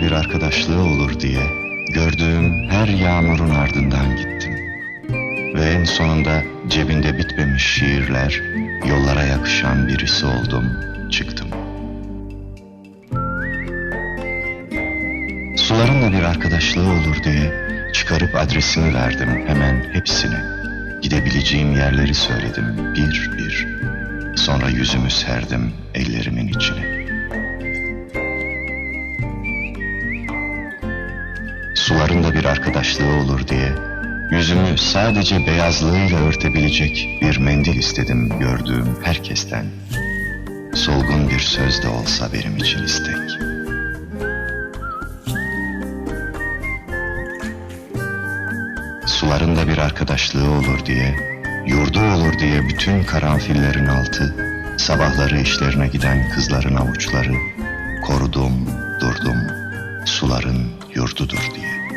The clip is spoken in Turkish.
bir arkadaşlığı olur diye gördüğüm her yağmurun ardından gittim. Ve en sonunda cebinde bitmemiş şiirler, yollara yakışan birisi oldum, çıktım. Suların da bir arkadaşlığı olur diye çıkarıp adresini verdim hemen hepsine. Gidebileceğim yerleri söyledim bir bir. Sonra yüzümü serdim ellerimin içine. Suların da bir arkadaşlığı olur diye yüzümü sadece beyazlığıyla örtebilecek bir mendil istedim gördüğüm herkesten. Solgun bir söz de olsa benim için istek. Suların da bir arkadaşlığı olur diye, yurdu olur diye bütün karanfillerin altı, sabahları işlerine giden kızların avuçları, korudum, durdum, suların yurdudur diye.